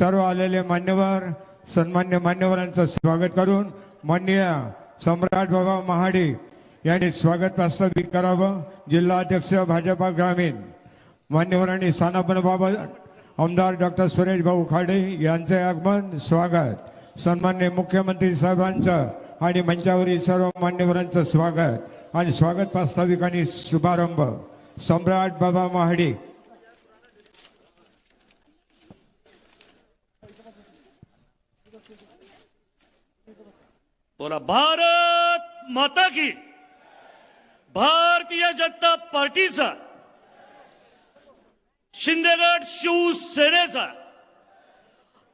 सर्व आलेले मान्यवर सन्मान्य मान्यवरांचं स्वागत करून माननीय सम्राट बाबा महाडे यांनी स्वागत प्रास्ताविक करावं. जिल्हाध्यक्ष भाजपा ग्रामीण. मान्यवरांनी स्थानापन्नबाबत आमदार डॉक्टर सुरेश भाऊ खाडे यांचे आगमन स्वागत. सन्मान्य मुख्यमंत्री साहेबांचं आणि मंचावरील सर्व मान्यवरांचं स्वागत आणि स्वागत प्रास्ताविक आणि शुभारंभ. सम्राट बाबा महाडे बोला भारत माता की. भारतीय जनता पार्टीचा. शिंदेगड शिवसेनेचा.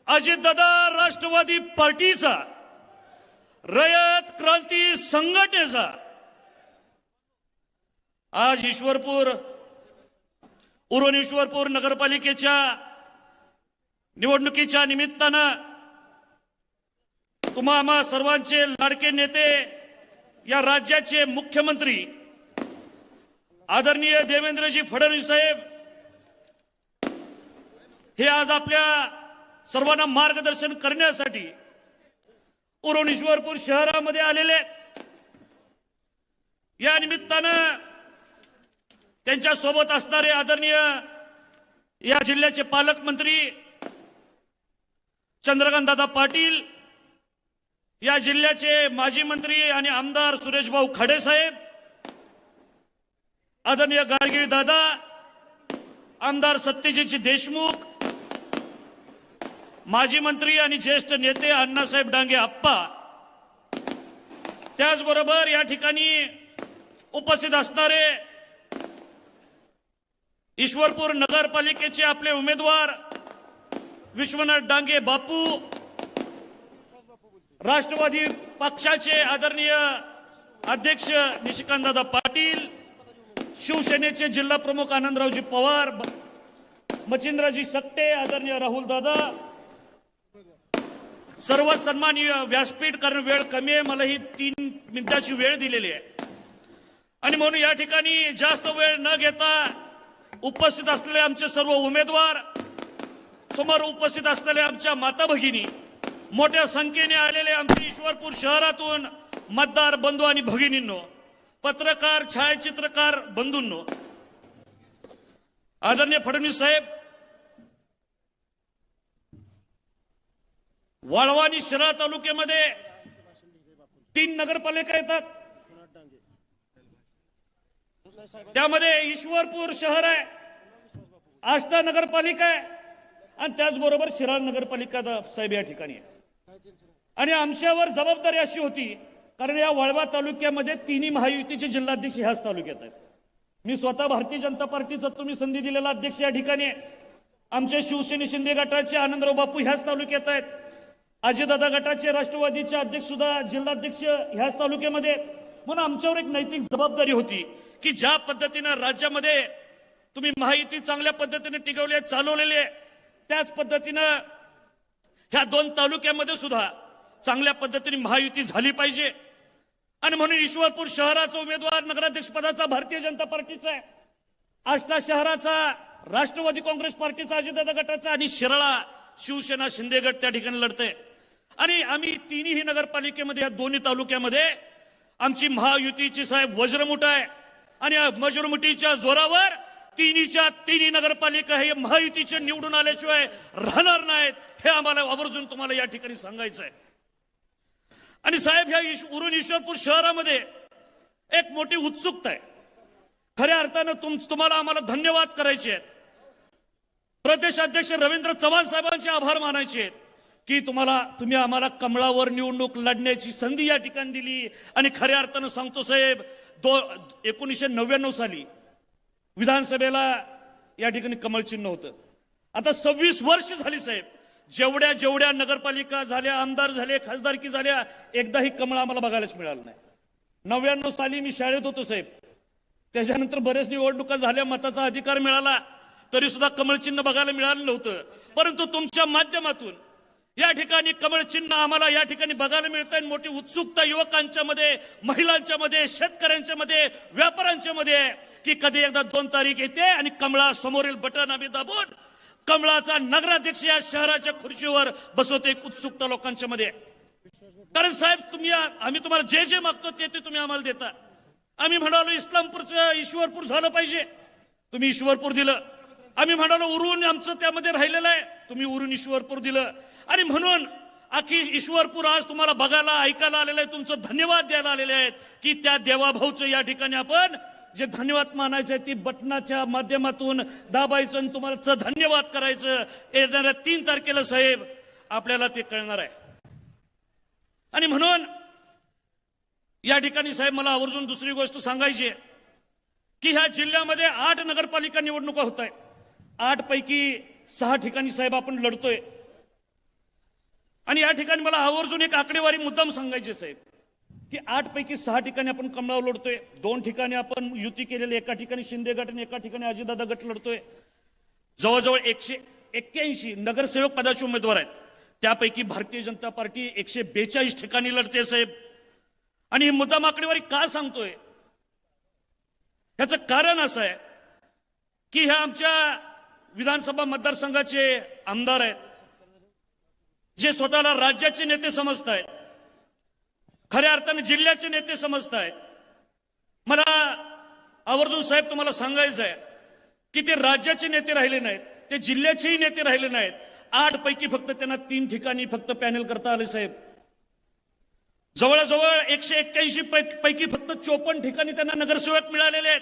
अजितदादा राष्ट्रवादी पार्टीचा. रयत क्रांती संघटनेचा. आज ईश्वरपूर उरण ईश्वरपूर नगरपालिकेच्या निवडणुकीच्या निमित्तानं तुम्हा आम्हा सर्वांचे लाडके नेते या राज्याचे मुख्यमंत्री आदरणीय देवेंद्रजी फडणवीस साहेब हे आज आपल्या सर्वांना मार्गदर्शन करण्यासाठी उरणेश्वरपूर शहरामध्ये आलेले या निमित्तानं त्यांच्यासोबत असणारे आदरणीय या जिल्ह्याचे पालकमंत्री चंद्रकांत दादा पाटील या जिल्ह्याचे माजी मंत्री आणि आमदार सुरेश भाऊ खाडे साहेब आदरणीय गाडगिरी दादा आमदार सत्यजितजी देशमुख माजी मंत्री आणि ज्येष्ठ नेते अण्णासाहेब डांगे आप्पा त्याचबरोबर या ठिकाणी उपस्थित असणारे ईश्वरपूर नगरपालिकेचे आपले उमेदवार विश्वनाथ डांगे बापू राष्ट्रवादी पक्षाचे आदरणीय अध्यक्ष निशिकांतदादा पाटील शिवसेनेचे जिल्हा प्रमुख आनंदरावजी पवार ब- मच्छिंद्रजी सट्टे आदरणीय राहुल दादा सर्व सन्माननीय व्यासपीठ कारण वेळ कमी आहे मला ही तीन मिनिटाची वेळ दिलेली आहे. आणि म्हणून या ठिकाणी जास्त वेळ न घेता उपस्थित असलेले आमचे सर्व उमेदवार समोर उपस्थित असलेल्या आमच्या माता भगिनी मोठ्या संख्येने आलेले आमचे ईश्वरपूर शहरातून मतदार बंधू आणि भगिनींनो पत्रकार छायाचित्रकार बंधूंनो आदरणीय फडणवीस साहेब वाळवानी शिराळ तालुक्यामध्ये तीन नगरपालिका येतात. त्यामध्ये ईश्वरपूर शहर आहे आष्टा नगरपालिका आहे आणि त्याचबरोबर शिराळ नगरपालिका साहेब या ठिकाणी आहे. आणि आमच्यावर जबाबदारी अशी होती कारण या वाळवा तालुक्यामध्ये तिन्ही महायुतीचे जिल्हाध्यक्ष ह्याच तालुक्यात आहेत. मी स्वतः भारतीय जनता पार्टीचा तुम्ही संधी दिलेला अध्यक्ष या ठिकाणी आमच्या शिवसेने शिंदे गटाचे आनंदराव बापू ह्याच तालुक्यात आहेत. अजयदादा गटाचे राष्ट्रवादीचे अध्यक्ष सुद्धा जिल्हाध्यक्ष ह्याच तालुक्यामध्ये म्हणून आमच्यावर एक नैतिक जबाबदारी होती की ज्या पद्धतीनं राज्यामध्ये तुम्ही महायुती चांगल्या पद्धतीने टिकवली चालवलेली आहे त्याच पद्धतीनं ह्या दोन तालुक्यामध्ये सुद्धा चांगल्या पद्धतीने महायुती झाली पाहिजे. आणि म्हणून ईश्वरपूर शहराचा उमेदवार नगराध्यक्ष पदाचा भारतीय जनता पार्टीचा आहे. आष्टा शहराचा राष्ट्रवादी काँग्रेस पार्टीचा अजितदादा गटाचा आणि शिराळा शिवसेना शिंदे गट त्या ठिकाणी लढते आणि आम्ही तिन्ही नगरपालिकेमध्ये या दोन्ही तालुक्यामध्ये आमची महायुतीची साहेब वज्रमुठ आहे. आणि वज्रमुठीच्या जोरावर तिन्हीच्या तिन्ही नगरपालिका हे महायुतीचे निवडून आल्याशिवाय राहणार नाहीत हे आम्हाला आवर्जून तुम्हाला या ठिकाणी सांगायचं आहे आणि साहेब ह्या ईश- ईश्वरपूर शहरामध्ये एक मोठी उत्सुकता आहे. खऱ्या अर्थानं तुम तुम्हाला आम्हाला धन्यवाद करायचे आहेत. प्रदेशाध्यक्ष रवींद्र चव्हाण साहेबांचे आभार मानायचे आहेत की तुम्हाला तुम्ही आम्हाला कमळावर निवडणूक लढण्याची संधी या ठिकाणी दिली. आणि खऱ्या अर्थानं सांगतो साहेब दो एकोणीसशे नव्याण्णव साली विधानसभेला या ठिकाणी कमळ चिन्ह होतं. आता सव्वीस वर्ष झाली साहेब. जेवढ्या जेवढ्या नगरपालिका झाल्या आमदार झाले खासदारकी झाल्या एकदाही कमळ आम्हाला बघायलाच मिळालं नाही. नव्याण्णव साली मी शाळेत होतो साहेब. त्याच्यानंतर बरेच निवडणुका झाल्या मताचा अधिकार मिळाला. तरी सुद्धा कमळ चिन्ह बघायला मिळालं नव्हतं. परंतु तुमच्या माध्यमातून या ठिकाणी कमळ चिन्ह आम्हाला या ठिकाणी बघायला मिळत आहे मोठी उत्सुकता युवकांच्या मध्ये महिलांच्या मध्ये शेतकऱ्यांच्या मध्ये व्यापाऱ्यांच्या मध्ये की कधी एकदा दोन तारीख येते आणि कमळा समोरील बटन आम्ही दाबून कमळाचा नगराध्यक्ष या शहराच्या खुर्चीवर बसवते एक उत्सुकता लोकांच्या मध्ये. कारण साहेब तुम्ही आम्ही तुम्हाला जे जे मागतो ते ते तुम्ही आम्हाला देता. आम्ही म्हणालो इस्लामपूरचं ईश्वरपूर झालं पाहिजे. तुम्ही ईश्वरपूर दिलं. आम्ही म्हणालो उरून आमचं त्यामध्ये राहिलेलं आहे. तुम्ही उरून ईश्वरपूर दिलं. आणि म्हणून अख्खी ईश्वरपूर आज तुम्हाला बघायला ऐकायला आलेलं आहे. तुमचं धन्यवाद द्यायला आलेले आहेत की त्या देवाभाऊचं या ठिकाणी आपण जे धन्यवाद मानायचं आहे ती बटनाच्या माध्यमातून दाबायचं आणि तुम्हाला धन्यवाद करायचं. येणाऱ्या तीन तारखेला साहेब आपल्याला ते कळणार आहे. आणि म्हणून या ठिकाणी साहेब मला आवर्जून दुसरी गोष्ट सांगायची आहे की ह्या जिल्ह्यामध्ये आठ नगरपालिका निवडणुका होत आहेत. आठ पैकी सहा ठिकाणी साहेब आपण लढतोय. आणि या ठिकाणी मला आवर्जून एक आकडेवारी मुद्दाम सांगायची साहेब. की आठ पैकी सहा ठिकाणी आपण कमळाव लढतोय. दोन ठिकाणी आपण युती केलेली एका ठिकाणी शिंदे गट आणि एका ठिकाणी अजितदादा गट लढतोय. जवळजवळ एकशे एक्क्याऐंशी नगरसेवक पदाचे उमेदवार आहेत. त्यापैकी भारतीय जनता पार्टी एकशे बेचाळीस ठिकाणी लढते साहेब. आणि ही मुद्दाम आकडेवारी का सांगतोय? ह्याचं कारण असं आहे की ह्या आमच्या विधानसभा मतदारसंघाचे आमदार आहेत जे स्वतःला राज्याचे नेते समजत आहेत खऱ्या अर्थाने जिल्ह्याचे नेते समजत आहेत मला आवर्जून साहेब तुम्हाला सांगायचं आहे की ते राज्याचे नेते राहिले नाहीत ते जिल्ह्याचेही नेते राहिले नाहीत. आठ पैकी फक्त त्यांना तीन ठिकाणी फक्त पॅनल करता आले साहेब. जवळजवळ एकशे एक्क्याऐंशी पैकी फक्त चोपन्न ठिकाणी त्यांना नगरसेवक मिळालेले आहेत.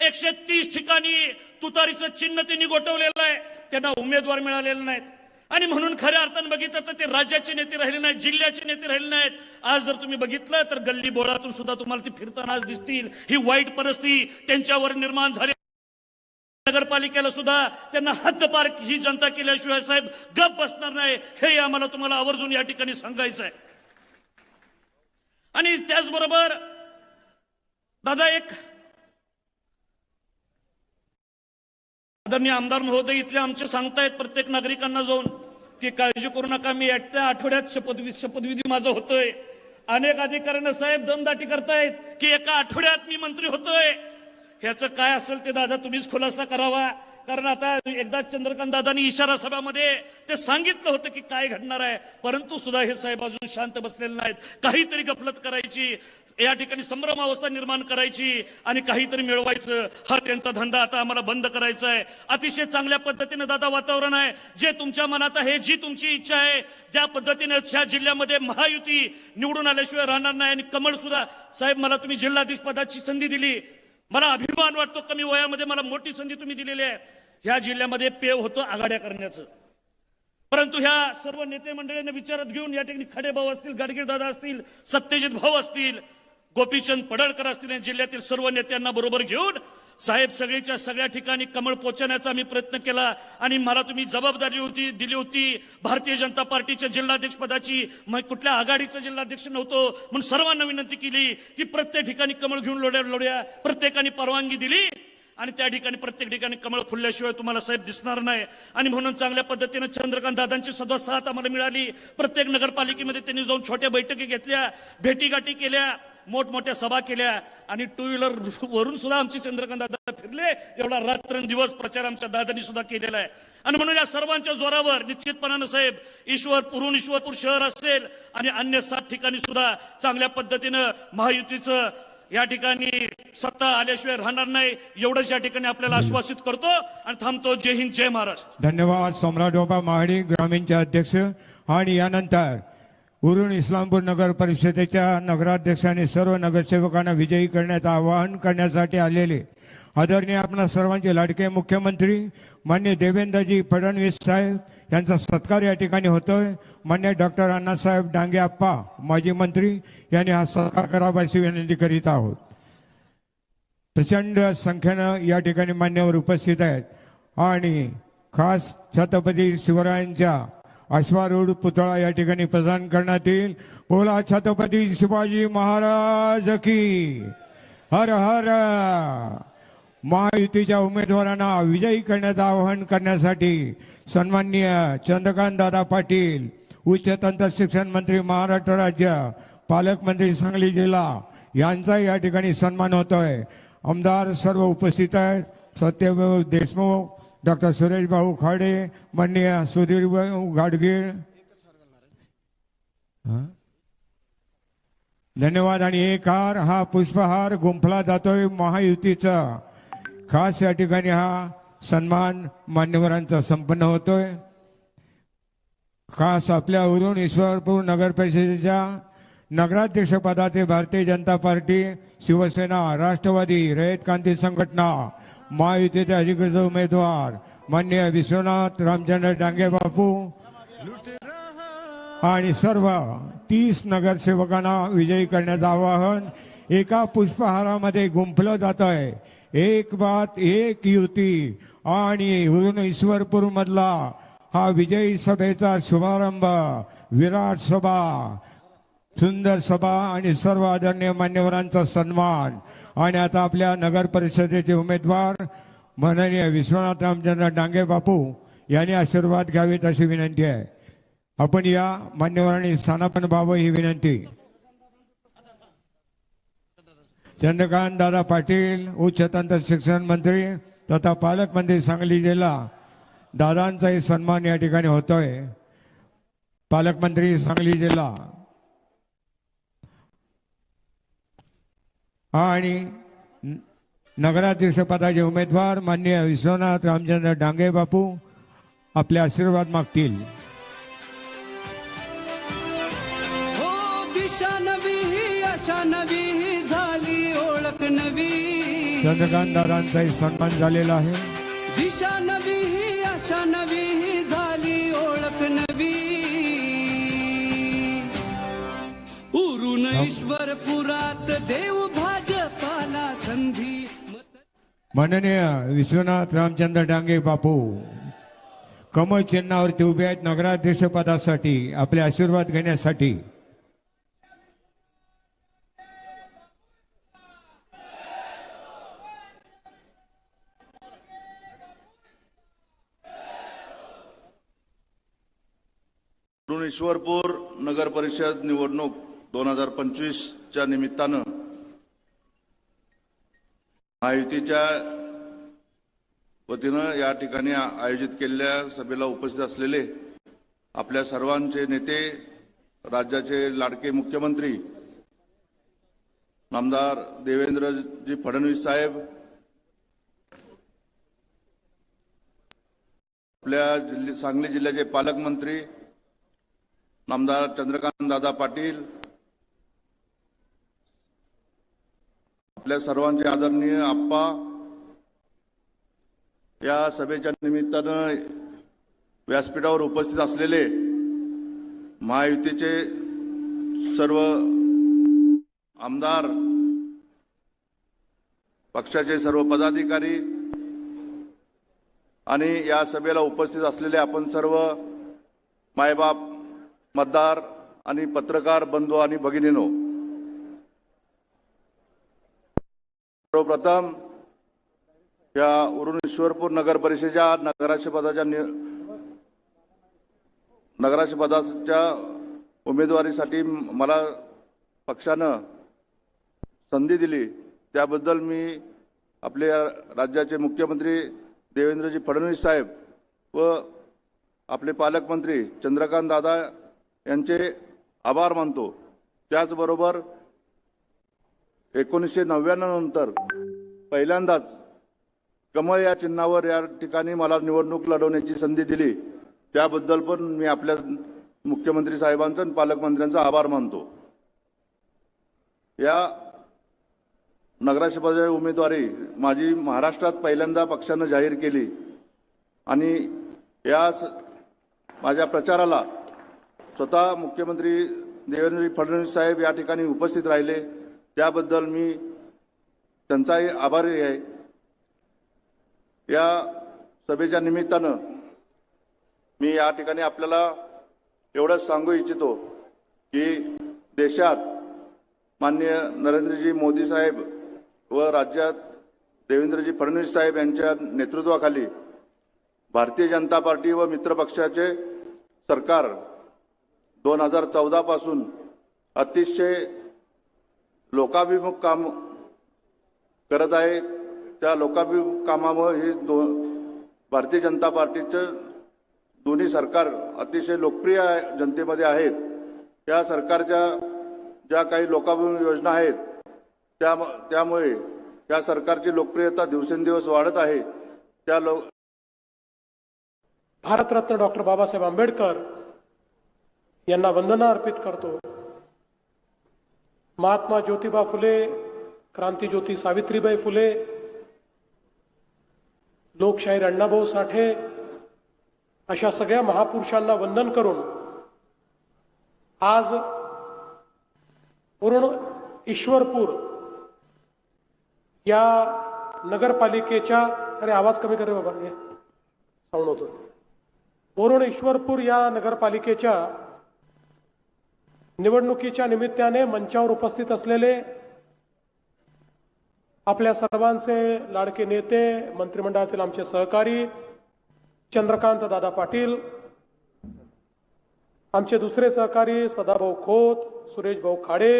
एकशे तीस ठिकाणी तुतारीचं चिन्ह त्यांनी गोठवलेलं आहे. त्यांना उमेदवार मिळालेले नाहीत. आणि म्हणून खऱ्या अर्थानं बघितलं तर ते राज्याचे नेते राहिले नाहीत जिल्ह्याचे नेते राहिले नाहीत. आज जर तुम्ही बघितलं तर गल्ली बोळातून सुद्धा तुम्हाला ती फिरताना आज दिसतील. ही वाईट परिस्थिती त्यांच्यावर निर्माण झाली. नगरपालिकेला सुद्धा त्यांना हद्दपार ही जनता केल्याशिवाय साहेब गप बसणार नाही. हे आम्हाला तुम्हाला आवर्जून या ठिकाणी सांगायचं आहे आणि त्याचबरोबर दादा एक आदरणीय आमदार महोदय इथले आमचे सांगतायत प्रत्येक नागरिकांना जाऊन की काळजी करू नका मी त्या आठवड्यात शपथवि शपथविधी माझा होतोय. अनेक अधिकाऱ्यांना साहेब दमदाटी करतायत की एका आठवड्यात मी मंत्री होतोय. ह्याचं काय असेल ते दादा तुम्हीच खुलासा करावा. कारण आता एकदा चंद्रकांत दादांनी इशारा सभामध्ये ते सांगितलं होतं की काय घडणार आहे. परंतु सुद्धा हे साहेब अजून शांत बसलेले नाहीत. काहीतरी गफलत करायची या ठिकाणी संभ्रम अवस्था निर्माण करायची आणि काहीतरी मिळवायचं. हा त्यांचा धंदा आता आम्हाला बंद करायचा आहे. अतिशय चांगल्या पद्धतीने दादा वातावरण आहे. जे तुमच्या मनात आहे जी तुमची इच्छा आहे त्या पद्धतीने ह्या जिल्ह्यामध्ये महायुती निवडून आल्याशिवाय राहणार नाही. आणि कमळ सुद्धा साहेब मला तुम्ही जिल्हाधीश पदाची संधी दिली. मला अभिमान वाटतो कमी वयामध्ये मला मोठी संधी तुम्ही दिलेली आहे. ह्या जिल्ह्यामध्ये पेव होतं आघाड्या करण्याचं. परंतु ह्या सर्व नेते मंडळींना विचारात घेऊन या ठिकाणी खडे भाऊ असतील गाडगीर दादा असतील सत्यजित भाऊ असतील गोपीचंद पडळकर असतील या जिल्ह्यातील सर्व नेत्यांना बरोबर घेऊन साहेब सगळीच्या सगळ्या ठिकाणी कमळ पोचवण्याचा मी प्रयत्न केला आणि मला तुम्ही जबाबदारी होती दिली होती. भारतीय जनता पार्टीच्या जिल्हाध्यक्ष पदाची. मग कुठल्या आघाडीचा जिल्हाध्यक्ष नव्हतो म्हणून सर्वांना विनंती केली की प्रत्येक ठिकाणी कमळ घेऊन लोड्या लोड्या. प्रत्येकाने परवानगी दिली आणि त्या ठिकाणी प्रत्येक ठिकाणी कमळ फुलल्याशिवाय तुम्हाला साहेब दिसणार नाही. आणि म्हणून चांगल्या पद्धतीनं चंद्रकांत दादांची सदस्य साथ आम्हाला मिळाली. प्रत्येक नगरपालिकेमध्ये त्यांनी जाऊन छोट्या बैठकी घेतल्या भेटीगाठी केल्या. मोठमोठ्या सभा केल्या आणि टू व्हीलर वरून सुद्धा आमचे चंद्रकांत दादा फिरले. एवढा रात्रंदिवस प्रचार आमच्या दादांनी सुद्धा केलेला आहे. आणि म्हणून या सर्वांच्या जोरावर निश्चितपणानं साहेब ईश्वर पुरुण ईश्वरपूर शहर असेल आणि अन्य सात ठिकाणी सुद्धा चांगल्या पद्धतीनं महायुतीचं या ठिकाणी सत्ता आल्याशिवाय राहणार नाही एवढंच या ठिकाणी आपल्याला आश्वासित करतो आणि थांबतो. जय हिंद जय महाराष्ट्र. धन्यवाद सम्राट बाबा महाडी ग्रामीणचे अध्यक्ष. आणि यानंतर उरुण इस्लामपूर नगर परिषदेच्या नगराध्यक्षांनी सर्व नगरसेवकांना विजयी करण्याचं आवाहन करण्यासाठी आलेले. आदरणीय आपणा सर्वांचे लाडके मुख्यमंत्री मान्य देवेंद्रजी फडणवीस साहेब यांचा सत्कार या ठिकाणी होतोय. मान्य डॉक्टर अण्णासाहेब डांगे आप्पा माजी मंत्री यांनी हा सत्कार करावा अशी विनंती करीत आहोत. प्रचंड संख्येनं या ठिकाणी मान्यवर उपस्थित आहेत. आणि खास छत्रपती शिवरायांच्या अश्वारूढ पुतळा या ठिकाणी प्रदान करण्यात येईल. बोला छत्रपती शिवाजी महाराज की. हर हर. महायुतीच्या उमेदवारांना विजयी करण्याचं आवाहन करण्यासाठी सन्माननीय चंद्रकांत दादा पाटील उच्च तंत्र शिक्षण मंत्री महाराष्ट्र राज्य पालकमंत्री सांगली जिल्हा यांचा या ठिकाणी सन्मान होतोय. आमदार सर्व उपस्थित आहेत. सत्यदेव देशमुख डॉक्टर सुरेश भाऊ खाडे माननीय सुधीर भाऊ गाडगीळ. धन्यवाद. आणि एक हार हा पुष्पहार गुंफला जातोय महायुतीचा. खास या ठिकाणी हा सन्मान मान्यवरांचा संपन्न होतोय. खास आपल्यावरून ईश्वरपूर नगर परिषदेच्या नगराध्यक्षपदाचे भारतीय जनता पार्टी शिवसेना राष्ट्रवादी रयत क्रांती संघटना महायुतीचे अधिकृत उमेदवार. मान्य विश्वनाथ रामचंद्र डांगे बापू. आणि सर्व तीस नगरसेवकांना विजयी करण्याचं आवाहन एका पुष्पहारामध्ये गुंफलं जात आहे एक बात एक युती. आणि उरून ईश्वरपूर मधला हा विजयी सभेचा शुभारंभ विराट सभा सुंदर सभा आणि सर्व आदरणीय मान्यवरांचा सन्मान. आणि आता आपल्या नगर परिषदेचे उमेदवार माननीय विश्वनाथ रामचंद्र डांगे बापू यांनी आशीर्वाद घ्यावेत अशी विनंती आहे. आपण या मान्यवरांनी स्थानापन व्हावं ही विनंती. चंद्रकांत दादा पाटील उच्च तंत्र शिक्षण मंत्री तथा पालकमंत्री सांगली जिल्हा दादांचाही सन्मान या ठिकाणी होतोय. पालकमंत्री सांगली जिल्हा आणि न- नगराध्यक्षपदाचे उमेदवार मान्य विश्वनाथ रामचंद्र डांगे बापू आपले आशीर्वाद मागतील. हो झाली ओळख नवी. चंद्रकांत दादांचाही सन्मान झालेला आहे. दिशा नवी आशा नवी झाली ओळख नवी. उरून ईश्वरपुरात देव भाजपाला संधी मत माननीय विश्वनाथ रामचंद्र डांगे बापू कमळ चिन्हावरती उभे आहेत नगराध्यक्ष पदासाठी आपले आशीर्वाद घेण्यासाठी. ईश्वरपूर नगर परिषद निवडणूक दोन हजार पंचवीसच्या निमित्तानं महायुतीच्या वतीनं या ठिकाणी आयोजित केलेल्या सभेला उपस्थित असलेले आपल्या सर्वांचे नेते राज्याचे लाडके मुख्यमंत्री नामदार देवेंद्रजी फडणवीस साहेब आपल्या जिल्हे सांगली जिल्ह्याचे पालकमंत्री नामदार चंद्रकांत दादा पाटील आपल्या सर्वांचे आदरणीय आप्पा या सभेच्या निमित्तानं व्यासपीठावर उपस्थित असलेले महायुतीचे सर्व आमदार पक्षाचे सर्व पदाधिकारी आणि या सभेला उपस्थित असलेले आपण सर्व मायबाप मतदार आणि पत्रकार बंधू आणि भगिनीनो सर्वप्रथम या उरून ईश्वरपूर नगर परिषदेच्या नगराध्यक्षपदाच्या नि- नगराध्यक्षपदाच्या उमेदवारीसाठी मला पक्षानं संधी दिली. त्याबद्दल मी आपले राज्याचे मुख्यमंत्री देवेंद्रजी फडणवीस साहेब व आपले पालकमंत्री चंद्रकांत दादा यांचे आभार मानतो. त्याचबरोबर एकोणीसशे नव्याण्णव नंतर पहिल्यांदाच कमळ या चिन्हावर या ठिकाणी मला निवडणूक लढवण्याची संधी दिली. त्याबद्दल पण मी आपल्या मुख्यमंत्री साहेबांचा आणि पालकमंत्र्यांचा आभार मानतो. या नगराशिपाच्या उमेदवारी माझी महाराष्ट्रात पहिल्यांदा पक्षानं जाहीर केली आणि या माझ्या प्रचाराला स्वतः मुख्यमंत्री देवेंद्र फडणवीस साहेब या ठिकाणी उपस्थित राहिले. त्याबद्दल मी त्यांचाही आभारी आहे. या सभेच्या निमित्तानं मी या ठिकाणी आपल्याला एवढंच सांगू इच्छितो की देशात माननीय नरेंद्रजी मोदी साहेब व राज्यात देवेंद्रजी फडणवीस साहेब यांच्या नेतृत्वाखाली भारतीय जनता पार्टी व मित्रपक्षाचे सरकार दोन हजार चौदापासून अतिशय लोकाभिमुख काम करत आहे. त्या लोकाभिमुख कामामुळे ही दो भारतीय जनता पार्टीचं दोन्ही सरकार अतिशय लोकप्रिय जनतेमध्ये आहेत. त्या सरकारच्या ज्या काही लोकाभिमुख योजना आहेत त्या त्यामुळे या सरकारची लोकप्रियता दिवसेंदिवस वाढत आहे. त्या लो भारतरत्न डॉक्टर बाबासाहेब आंबेडकर यांना वंदना अर्पित करतो. महात्मा ज्योतिबा फुले क्रांतीज्योती सावित्रीबाई फुले लोकशाहीर अण्णाभाऊ साठे अशा सगळ्या महापुरुषांना वंदन करून आज पूर्ण ईश्वरपूर या नगरपालिकेच्या अरे आवाज कमी करे बाबा हे साऊंड होतो वरुण ईश्वरपूर या नगरपालिकेच्या निवडणुकीच्या निमित्ताने मंचावर उपस्थित असलेले आपल्या सर्वांचे लाडके नेते मंत्रिमंडळातील आमचे सहकारी चंद्रकांत दादा पाटील आमचे दुसरे सहकारी सदाभाऊ खोत सुरेश भाऊ खाडे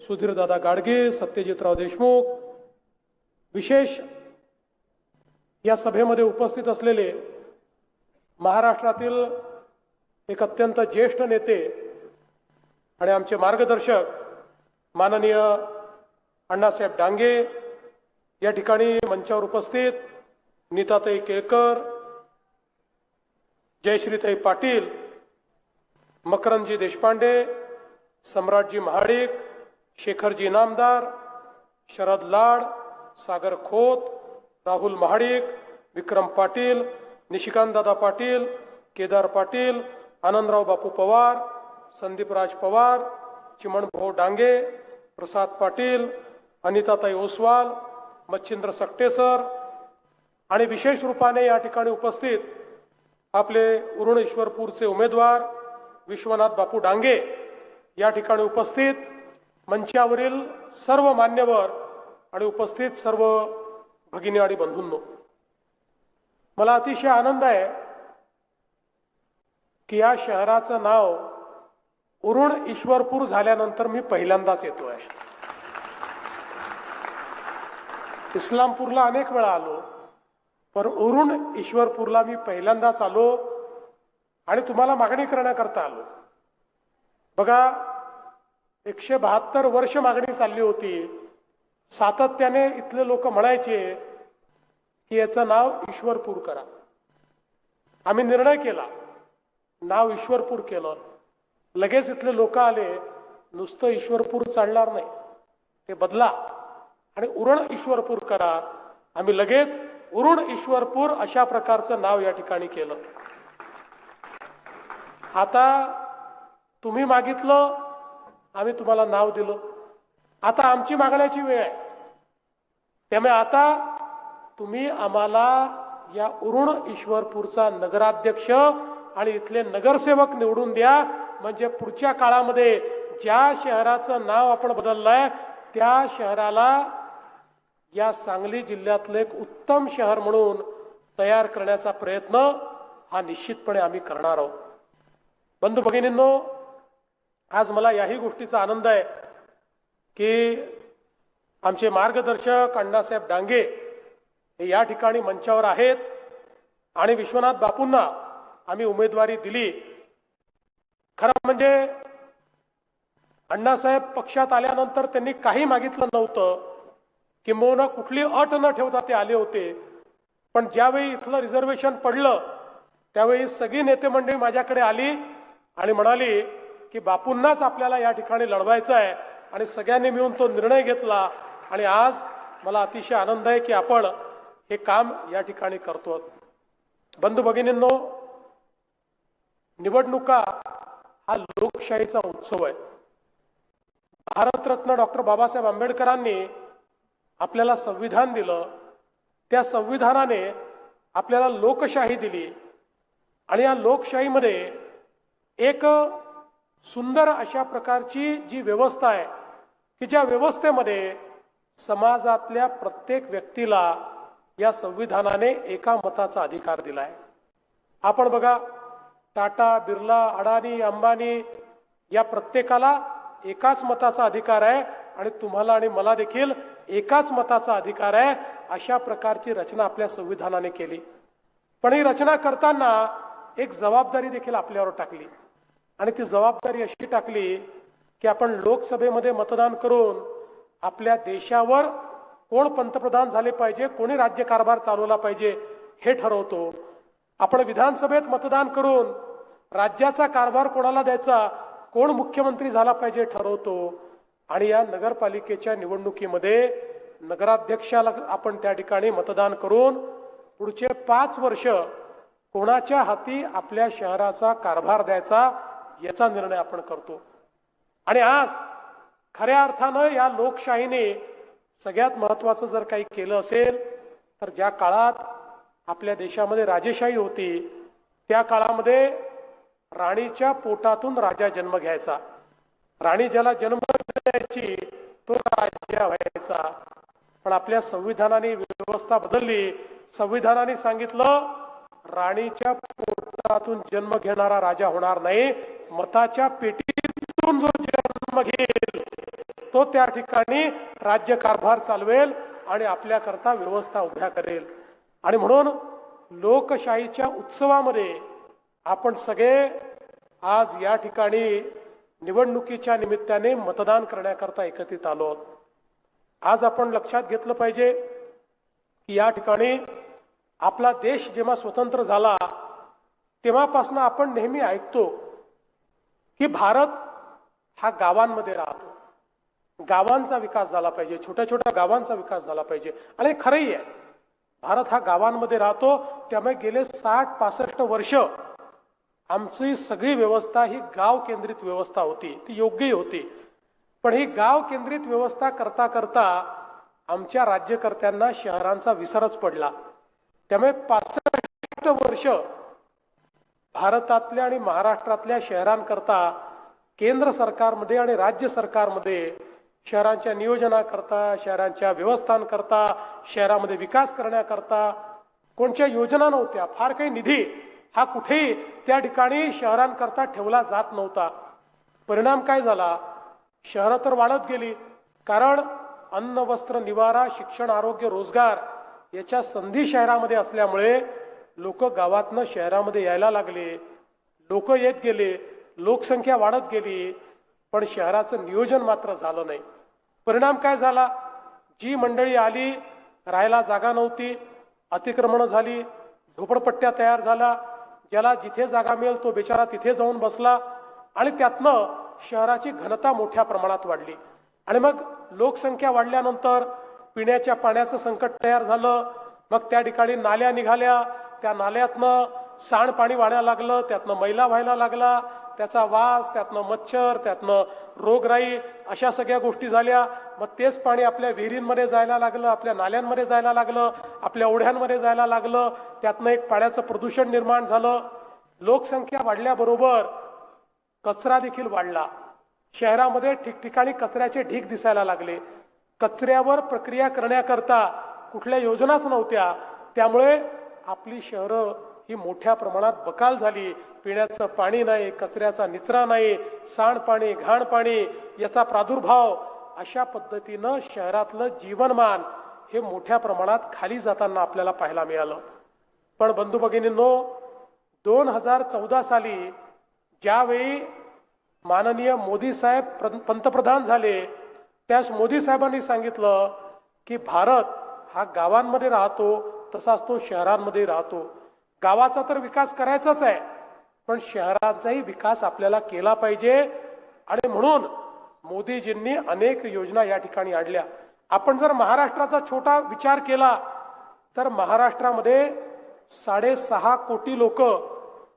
सुधीरदादा गाडगे सत्यजितराव देशमुख विशेष या सभेमध्ये उपस्थित असलेले महाराष्ट्रातील एक अत्यंत ज्येष्ठ नेते आणि आमचे मार्गदर्शक माननीय अण्णासाहेब डांगे या ठिकाणी मंचावर उपस्थित नीताताई केळकर जयश्रीताई पाटील मकरंदजी देशपांडे सम्राटजी महाडिक शेखरजी नामदार शरद लाड सागर खोत राहुल महाडिक विक्रम पाटील निशिकांतदादा पाटील केदार पाटील आनंदराव बापू पवार संदीपराज पवार चिमणभाऊ डांगे प्रसाद पाटील अनिताताई ओसवाल मच्छिंद्र सकटे सर आणि विशेष रूपाने या ठिकाणी उपस्थित आपले उरुण ईश्वरपूरचे उमेदवार विश्वनाथ बापू डांगे या ठिकाणी उपस्थित मंचावरील सर्व मान्यवर आणि उपस्थित सर्व भगिनी आणि बंधूंनो. मला अतिशय आनंद आहे की या शहराचं नाव उरुण ईश्वरपूर झाल्यानंतर मी पहिल्यांदाच येतोय. इस्लामपूरला अनेक वेळा आलो पण उरुण ईश्वरपूरला मी पहिल्यांदाच आलो आणि तुम्हाला मागणी करण्याकरता आलो. बघा एकशे बहात्तर वर्ष मागणी चालली होती. सातत्याने इथले लोक म्हणायचे की याचं नाव ईश्वरपूर करा. आम्ही निर्णय केला नाव ईश्वरपूर केलं. लगेच इथले लोक आले नुसतं ईश्वरपूर चालणार नाही. ते बदला. आणि उरण ईश्वरपूर करा. आम्ही लगेच उरुण ईश्वरपूर अशा प्रकारचं नाव या ठिकाणी केलं. आता तुम्ही मागितलं आम्ही तुम्हाला नाव दिलं. आता आमची मागण्याची वेळ आहे. त्यामुळे आता तुम्ही आम्हाला या उरुण ईश्वरपूरचा नगराध्यक्ष आणि इथले नगरसेवक निवडून द्या. म्हणजे पुढच्या काळामध्ये ज्या शहराचं नाव आपण बदललंय त्या शहराला या सांगली जिल्ह्यातलं एक उत्तम शहर म्हणून तयार करण्याचा प्रयत्न हा निश्चितपणे आम्ही करणार आहोत. बंधू भगिनींनो आज मला याही गोष्टीचा आनंद आहे की आमचे मार्गदर्शक अण्णासाहेब डांगे हे या ठिकाणी मंचावर आहेत. आणि विश्वनाथ बापूंना आम्ही उमेदवारी दिली. खरं म्हणजे अण्णासाहेब पक्षात आल्यानंतर त्यांनी काही मागितलं नव्हतं. किंबहुना कुठली अट न ठेवता ते आले होते. पण ज्यावेळी इथलं रिझर्वेशन पडलं त्यावेळी सगळी नेते मंडळी माझ्याकडे आली आणि म्हणाली की बापूंनाच आपल्याला या ठिकाणी लढवायचं आहे आणि सगळ्यांनी मिळून तो निर्णय घेतला आणि आज मला अतिशय आनंद आहे की आपण हे काम या ठिकाणी करतो बंधू भगिनींनो निवडणुका हा लोकशाहीचा उत्सव आहे. भारतरत्न डॉक्टर बाबासाहेब आंबेडकरांनी आपल्याला संविधान दिलं. त्या संविधानाने आपल्याला लोकशाही दिली. आणि या लोकशाहीमध्ये एक सुंदर अशा प्रकारची जी व्यवस्था आहे की ज्या व्यवस्थेमध्ये समाजातल्या प्रत्येक व्यक्तीला या संविधानाने एका मताचा अधिकार दिलाय. आपण बघा टाटा बिर्ला अडाणी अंबानी या प्रत्येकाला एकाच मताचा अधिकार आहे आणि तुम्हाला आणि मला देखील एकाच मताचा अधिकार आहे अशा प्रकारची रचना आपल्या संविधानाने केली. पण ही रचना करताना एक जबाबदारी देखील आपल्यावर टाकली. आणि ती जबाबदारी अशी टाकली की आपण लोकसभेमध्ये मतदान करून आपल्या देशावर कोण पंतप्रधान झाले पाहिजे कोणी राज्यकारभार चालवला पाहिजे हे ठरवतो. आपण विधानसभेत मतदान करून राज्याचा कारभार कोणाला द्यायचा कोण मुख्यमंत्री झाला पाहिजे ठरवतो. आणि या नगरपालिकेच्या निवडणुकीमध्ये नगराध्यक्षाला आपण त्या ठिकाणी मतदान करून पुढचे पाच वर्ष कोणाच्या हाती आपल्या शहराचा कारभार द्यायचा याचा निर्णय आपण करतो. आणि आज खऱ्या अर्थानं या लोकशाहीने सगळ्यात महत्वाचं जर काही केलं असेल तर ज्या काळात आपल्या देशामध्ये राजेशाही होती त्या काळामध्ये राणीच्या पोटातून राजा जन्म घ्यायचा. राणी ज्याला जन्म द्यायची तो राजा व्हायचा. पण आपल्या संविधानाने व्यवस्था बदलली. संविधानाने सांगितलं राणीच्या पोटातून जन्म घेणारा राजा होणार नाही. मताच्या पेटीतून जो जन्म घेईल तो त्या ठिकाणी राज्यकारभार चालवेल आणि आपल्याकरता व्यवस्था उभ्या करेल. आणि म्हणून लोकशाहीच्या उत्सवामध्ये आपण सगळे आज या ठिकाणी निवडणुकीच्या निमित्ताने मतदान करण्याकरता एकत्रित आलो आहोत. आज आपण लक्षात घेतलं पाहिजे की या ठिकाणी आपला देश जेव्हा स्वतंत्र झाला तेव्हापासून आपण नेहमी ऐकतो की भारत हा गावांमध्ये राहतो. गावांचा विकास झाला पाहिजे छोट्या छोट्या गावांचा विकास झाला पाहिजे. आणि खरंही आहे. भारत हा गावांमध्ये राहतो त्यामुळे गेले साठ पासष्ट वर्ष आमची सगळी व्यवस्था ही गाव केंद्रित व्यवस्था होती ती योग्यही होती. पण ही गाव केंद्रित व्यवस्था करता करता आमच्या राज्यकर्त्यांना शहरांचा विसरच पडला. त्यामुळे पासष्ट वर्ष भारतातल्या आणि महाराष्ट्रातल्या शहरांकरता केंद्र सरकारमध्ये आणि राज्य सरकारमध्ये शहरांच्या नियोजनाकरता शहरांच्या व्यवस्थांकरता शहरामध्ये विकास करण्याकरता कोणत्या योजना नव्हत्या फार काही निधी हा कुठेही त्या ठिकाणी शहरांकरता ठेवला जात नव्हता. परिणाम काय झाला? शहरं तर वाढत गेली कारण अन्न वस्त्र निवारा शिक्षण आरोग्य रोजगार याच्या संधी शहरामध्ये असल्यामुळे लोक गावातनं शहरामध्ये यायला लागले. लोक येत गेले लोकसंख्या वाढत गेली. पण शहराचं नियोजन मात्र झालं नाही. परिणाम काय झाला? जी मंडळी आली राहायला जागा नव्हती अतिक्रमणं झाली झोपडपट्ट्या तयार झाल्या ज्याला जिथे जागा मिळेल तो बिचारा तिथे जाऊन बसला आणि त्यातनं शहराची घनता मोठ्या प्रमाणात वाढली. आणि मग लोकसंख्या वाढल्यानंतर पिण्याच्या पाण्याचं संकट तयार झालं. मग त्या ठिकाणी नाल्या निघाल्या. त्या नाल्यातनं सांडपाणी वाढायला लागलं. त्यातनं मैला व्हायला लागला. त्याचा वास त्यातनं मच्छर त्यातनं रोगराई अशा सगळ्या गोष्टी झाल्या. मग तेच पाणी आपल्या विहिरींमध्ये जायला लागलं आपल्या नाल्यांमध्ये जायला लागलं आपल्या ओढ्यांमध्ये जायला लागलं. त्यातनं एक पाण्याचं प्रदूषण निर्माण झालं. लोकसंख्या वाढल्याबरोबर कचरा देखील वाढला. शहरामध्ये ठिकठिकाणी कचऱ्याचे ढीक दिसायला लागले. कचऱ्यावर प्रक्रिया करण्याकरता कुठल्या योजनाच नव्हत्या. त्यामुळे आपली शहरं ही मोठ्या प्रमाणात बकाल झाली. पिण्याचं पाणी नाही कचऱ्याचा निचरा नाही सांडपाणी घाणपाणी याचा प्रादुर्भाव अशा पद्धतीनं शहरातलं जीवनमान हे मोठ्या प्रमाणात खाली जाताना आपल्याला पाहायला मिळालं. पण बंधू भगिनींनो दोन हजार चौदा साली ज्यावेळी माननीय मोदी साहेब पंतप्रधान झाले त्यास मोदी साहेबांनी सांगितलं की भारत हा गावांमध्ये राहतो तसाच तो शहरांमध्ये राहतो. गावाचा तर विकास करायचाच आहे. पण शहरांचाही विकास आपल्याला केला पाहिजे. आणि म्हणून मोदीजींनी अनेक योजना या ठिकाणी आणल्या. आपण जर महाराष्ट्राचा छोटा विचार केला तर महाराष्ट्रामध्ये साडेसहा कोटी लोक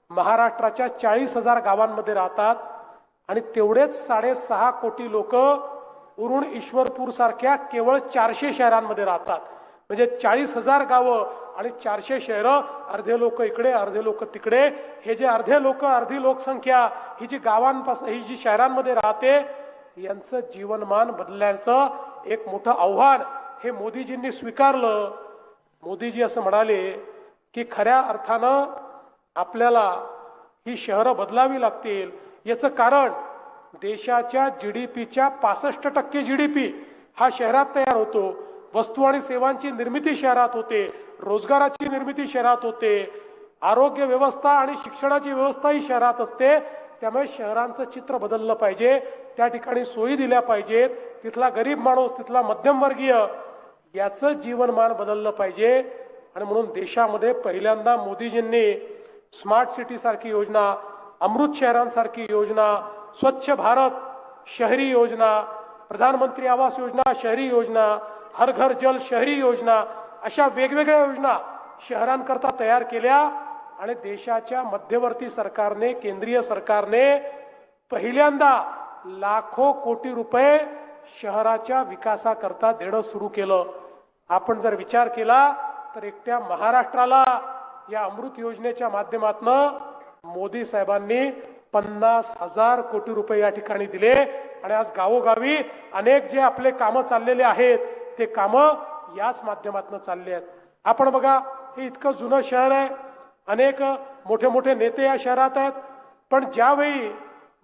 महाराष्ट्राच्या चाळीस हजार गावांमध्ये राहतात. आणि तेवढेच साडेसहा कोटी लोक उरुण ईश्वरपूर सारख्या केवळ चारशे शहरांमध्ये राहतात. म्हणजे चाळीस हजार गावं आणि चारशे शहरं अर्धे लोक इकडे अर्धे लोक तिकडे. हे जे अर्धे लोक अर्धी लोकसंख्या ही जी गावांपासून ही जी शहरांमध्ये राहते यांचं जीवनमान बदलण्याचं एक मोठं आव्हान हे मोदीजींनी स्वीकारलं. मोदीजी असं म्हणाले की खऱ्या अर्थानं आपल्याला ही शहरं बदलावी लागतील. याचं कारण देशाच्या जी डी पीच्या पासष्ट टक्के जी डी पी हा शहरात तयार होतो. वस्तू आणि सेवांची निर्मिती शहरात होते रोजगाराची निर्मिती शहरात होते आरोग्य व्यवस्था आणि शिक्षणाची व्यवस्था ही शहरात असते. त्यामुळे शहरांचं चित्र बदललं पाहिजे त्या ठिकाणी सोयी दिल्या पाहिजेत तिथला गरीब माणूस तिथला मध्यमवर्गीय याचं जीवनमान बदललं पाहिजे. आणि म्हणून देशामध्ये पहिल्यांदा मोदीजींनी स्मार्ट सिटीसारखी योजना अमृत शहरांसारखी योजना स्वच्छ भारत शहरी योजना प्रधानमंत्री आवास योजना शहरी योजना हर घर जल शहरी योजना अशा वेगवेगळ्या योजना शहरांकरता तयार केल्या आणि देशाच्या मध्यवर्ती सरकारने केंद्रीय सरकारने पहिल्यांदा लाखो कोटी रुपये शहराच्या विकासाकरता देणं सुरू केलं. आपण जर विचार केला तर एकट्या महाराष्ट्राला या अमृत योजनेच्या माध्यमातनं मोदी साहेबांनी पन्नास हजार कोटी रुपये या ठिकाणी दिले. आणि आज गावोगावी अनेक जे आपले कामं चाललेले आहेत ते कामं याच माध्यमातून चालले आहेत. आपण बघा हे इतकं जुनं शहर आहे. अनेक मोठे मोठे नेते या शहरात आहेत. पण ज्यावेळी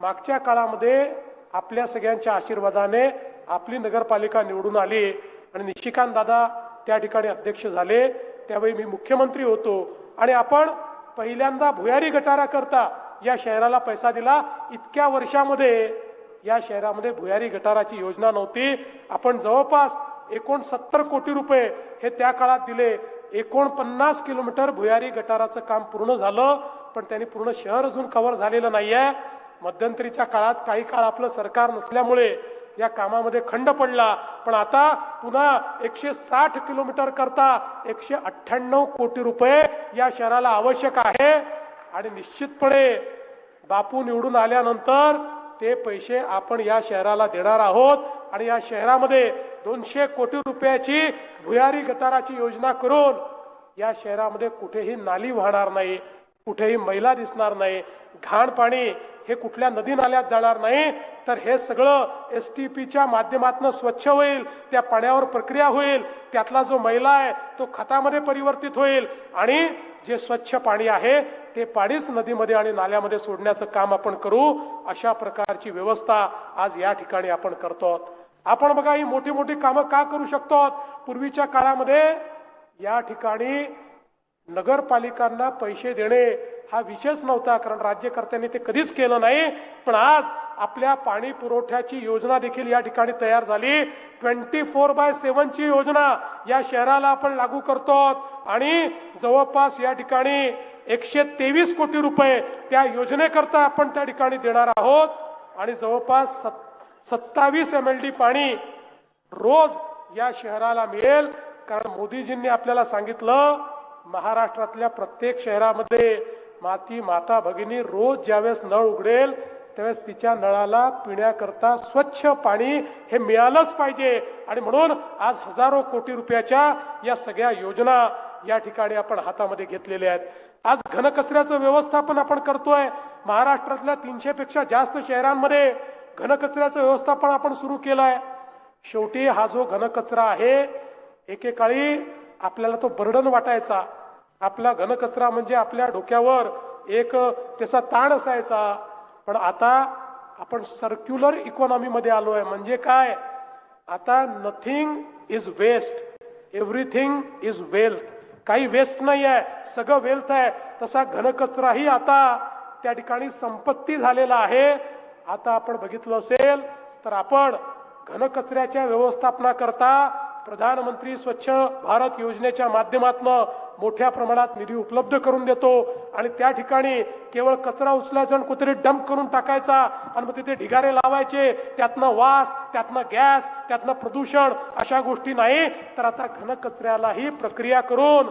मागच्या काळामध्ये आपल्या सगळ्यांच्या आशीर्वादाने आपली नगरपालिका निवडून आली आणि निशिकांत दादा त्या ठिकाणी अध्यक्ष झाले त्यावेळी मी मुख्यमंत्री होतो आणि आपण पहिल्यांदा भुयारी गटारा करता या शहराला पैसा दिला. इतक्या वर्षामध्ये या शहरामध्ये भुयारी गटाराची योजना नव्हती. आपण जवळपास एकोणसत्तर कोटी रुपये हे त्या काळात दिले. एकोणपन्नास किलोमीटर भुयारी गटाराचं काम पूर्ण झालं पण त्यांनी पूर्ण शहर अजून कव्हर झालेलं नाहीये. मध्यंतरीच्या काळात काही काळ आपलं सरकार नसल्यामुळे या कामामध्ये खंड पडला. पण आता पुन्हा एकशे साठ किलोमीटर करता एकशे अठ्ठ्याण्णव कोटी रुपये या शहराला आवश्यक आहे. आणि निश्चितपणे बापू निवडून आल्यानंतर ते पैसे आपण या शहराला देणार आहोत. आणि या शहरामध्ये दोनशे कोटी रुपयाची भुयारी गटाराची योजना करून या शहरामध्ये कुठेही नाली वाहणार नाही कुठेही मैला दिसणार नाही घाण पाणी हे कुठल्या नदी नाल्यात जाणार नाही तर हे सगळं एस टी पीच्या माध्यमातून स्वच्छ होईल त्या पाण्यावर प्रक्रिया होईल त्यातला जो मैला आहे तो खतामध्ये परिवर्तित होईल आणि जे स्वच्छ पाणी आहे ते पाणीच नदीमध्ये आणि नाल्यामध्ये सोडण्याचं काम आपण करू अशा प्रकारची व्यवस्था आज या ठिकाणी आपण करतो. आपण बघा ही मोठी मोठी कामं का करू शकतो पूर्वीच्या काळामध्ये या ठिकाणी नगरपालिकांना पैसे देणे हा विषयच नव्हता कारण राज्यकर्त्यांनी ते कधीच केलं नाही. पण आज आपल्या पाणी पुरवठ्याची योजना देखील या ठिकाणी तयार झाली. ट्वेंटी फोर बाय सेव्हनची योजना या शहराला आपण लागू करतो आणि जवळपास या ठिकाणी एकशे तेवीस कोटी रुपये त्या योजनेकरता आपण त्या ठिकाणी देणार आहोत. आणि जवळपास सत्तर सत्तावीस एम एल डी पाणी रोज या शहराला मिळेल. कारण मोदीजींनी आपल्याला सांगितलं महाराष्ट्रातल्या प्रत्येक शहरामध्ये माती माता भगिनी रोज ज्यावेळेस नळ उघडेल त्यावेळेस तिच्या नळाला पिण्याकरता स्वच्छ पाणी हे मिळालंच पाहिजे. आणि म्हणून आज हजारो कोटी रुपयाच्या या सगळ्या योजना या ठिकाणी आपण हातामध्ये घेतलेल्या आहेत. आज घनकचऱ्याचं व्यवस्थापन आपण करतोय. महाराष्ट्रातल्या तीनशेपेक्षा जास्त शहरांमध्ये घनकचऱ्याचं व्यवस्थापन आपण सुरू केलं आहे शेवटी हा जो घनकचरा आहे एकेकाळी आपल्याला तो बर्डन वाटायचा. आपला घनकचरा म्हणजे आपल्या डोक्यावर एक त्याचा ताण असायचा. पण आता आपण सर्क्युलर इकॉनॉमीमध्ये आलो आहे म्हणजे काय? आता nothing is waste everything is wealth काही वेस्ट नाही आहे सगळं वेल्थ आहे. तसा घनकचराही आता त्या ठिकाणी संपत्ती झालेला आहे. आता आपण बघितलं असेल तर आपण घनकचऱ्याच्या व्यवस्थापनाकरता प्रधानमंत्री स्वच्छ भारत योजनेच्या माध्यमातून मोठ्या प्रमाणात निधी उपलब्ध करून देतो. आणि त्या ठिकाणी केवळ कचरा उचलायचा आणि कुठेतरी डंप करून टाकायचा आणि मग तिथे ढिगारे लावायचे त्यातनं वास त्यातनं गॅस त्यातनं प्रदूषण अशा गोष्टी नाही. तर आता घनकचऱ्यालाही प्रक्रिया करून